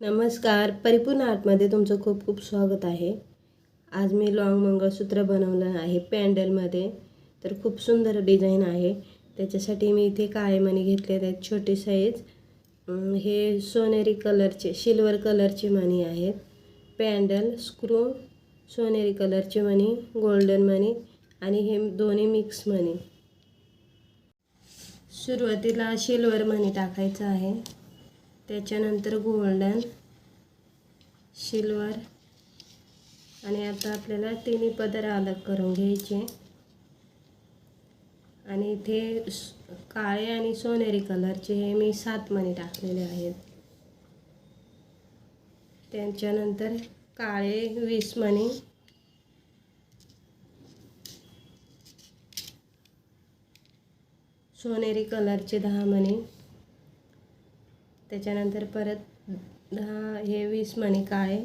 नमस्कार परिपूर्ण आर्टमध्ये तुमचं खूप खूप स्वागत आहे. आज मी लॉंग मंगळसूत्र बनवलं आहे पॅन्डलमध्ये. तर खूप सुंदर डिझाईन आहे. त्याच्यासाठी मी इथे काळे मणी घेतलेले आहेत छोटी साईज हे सोनेरी कलरचे सिल्वर कलरचे मणी आहेत. पॅन्डल स्क्रू सोनेरी कलरचे मणी गोल्डन मणी आणि हे दोन्ही मिक्स मणी. सुरुवातीला सिल्वर मणी टाकायचं आहे. त्याच्यानंतर गोल्डन सिल्वर आणि आता आपल्याला तिन्ही पदर अलग करून घ्यायचे. आणि इथे काळे आणि सोनेरी कलरचे हे मी सात मणी टाकलेले आहेत. त्यांच्यानंतर काळे वीस मणी. सोनेरी कलरचे दहा मणी. त्याच्यानंतर परत दहा हे वीस मणी काळे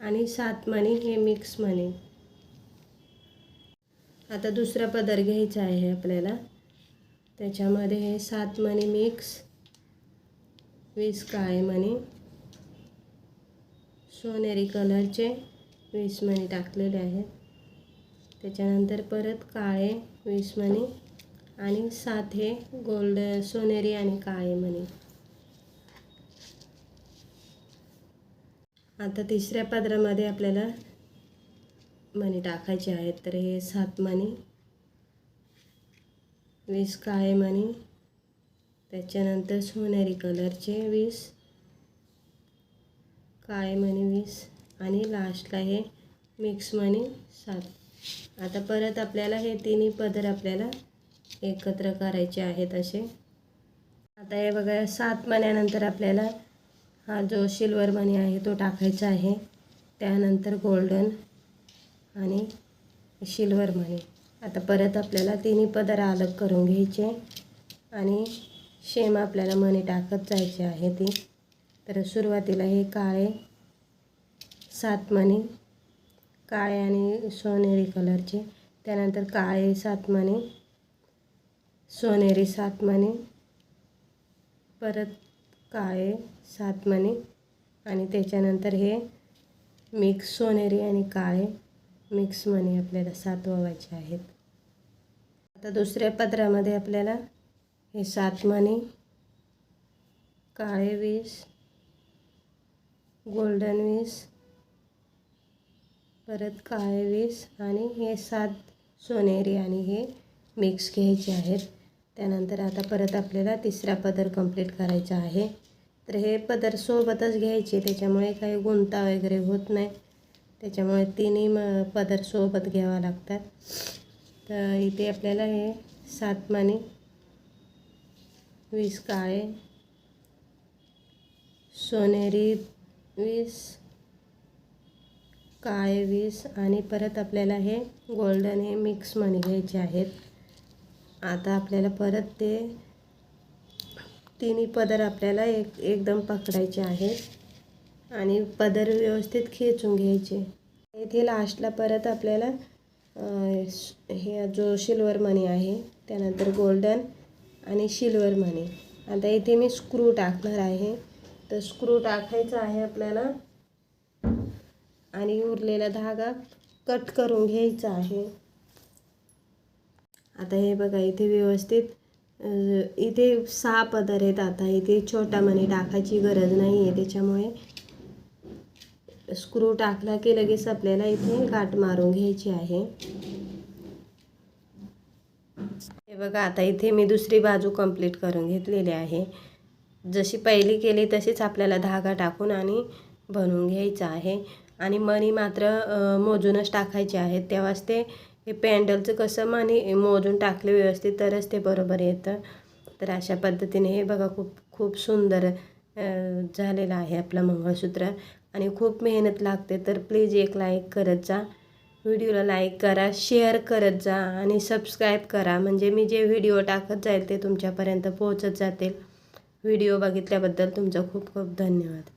आणि सात मणी हे मिक्स मणी आता दुसरा पदर घ्यायचा आहे आपल्याला. त्याच्यामध्ये हे सात मणी मिक्स वीस काळे मणी सोनेरी कलरचे वीस मणी टाकलेले आहेत. त्याच्यानंतर परत काळे वीस मणी आणि सात हे गोल्ड सोनेरी आणि काळे मणी आता तिसऱ्या पदरामध्ये आपल्याला मणी टाकायचे आहेत तर हे सात मणी वीस काळे मणी त्याच्यानंतर सोनेरी कलरचे वीस काळे मणी वीस आणि लास्टला हे मिक्स मणी सात. आता परत आपल्याला हे तिन्ही पदर आपल्याला एकत्र करायचे आहेत असे. आता हे बघा सात मण्यानंतर आपल्याला हा जो सिल्वर मणी आहे तो टाकायचा आहे. त्यानंतर गोल्डन आणि सिल्वर मनी. आता परत आपल्याला तिन्ही पदर अलग करून घ्यायचे आणि शेम आपल्याला मणी टाकत जायचे आहे ती. तर सुरुवातीला हे काळे सात मणी काळे आणि सोनेरी कलरचे. त्यानंतर काळे सात मणी सोनेरी सात मणी परत काळे सातमणी आणि त्याच्यानंतर हे मिक्स सोनेरी आणि काळे मिक्स मणी आपल्याला सात वावायचे आहेत. आता दुसऱ्या पदरामध्ये आपल्याला हे सात मणी काळे वीस गोल्डन वीस परत काळे वीस आणि हे सात सोनेरी आणि हे मिक्स घ्यायचे आहेत. त्यानंतर आता परत आपल्याला तिसरा पदर कंप्लीट करायचा आहे. तर हे पदर सोबतच घ्यायचे त्याच्यामुळे काही गुंता वगैरे होत नाही. त्याच्यामुळे तिन्ही म पदर सोबत घ्यावा लागतात. तर इथे आपल्याला हे सात माने वीस काळे सोनेरी वीस काळे वीस आणि परत आपल्याला हे गोल्डन हे मिक्स मनी घ्यायचे आहेत. आता आपल्याला परत ते तिन्ही पदर आपल्याला एक एकदम पकडायचे आहेत. आणि पदर व्यवस्थित खेचून घ्यायचे. इथे लास्टला परत आपल्याला हे जो सिल्वर मनी आहे त्यानंतर गोल्डन आणि सिल्वर मनी आता इथे मी स्क्रू टाकणार आहे. तर स्क्रू टाकायचा आहे आपल्याला. आणि उरलेला धागा कट करून घ्यायचा आहे. आता हे बघा इथे व्यवस्थित इथे सहा पदर आहेत आता. इथे छोटा मणी टाकायची गरज नाही आहे त्याच्यामुळे स्क्रू टाकला की लगेच आपल्याला इथे गाठ मारून घ्यायची आहे. हे बघा आता इथे मी दुसरी बाजू कंप्लीट करून घेतलेली आहे. जशी पहिली केली तशीच आपल्याला धागा टाकून आणि बनवून घ्यायचा आहे. आणि मणी मात्र मोजूनच टाकायचे आहेत तेव्हाच ते हे पॅन्डलचं कसं माने मोजून टाकले व्यवस्थित तरच ते बरोबर येतं. तर अशा पद्धतीने हे बघा खूप खूप सुंदर झालेलं आहे आपलं मंगळसूत्र. आणि खूप मेहनत लागते तर प्लीज एक लाईक करत जा. व्हिडिओला लाईक करा शेअर करत जा आणि सबस्क्राईब करा. म्हणजे मी जे व्हिडिओ टाकत जाईल ते तुमच्यापर्यंत पोहोचत जातील. व्हिडिओ बघितल्याबद्दल तुमचा खूप खूप धन्यवाद.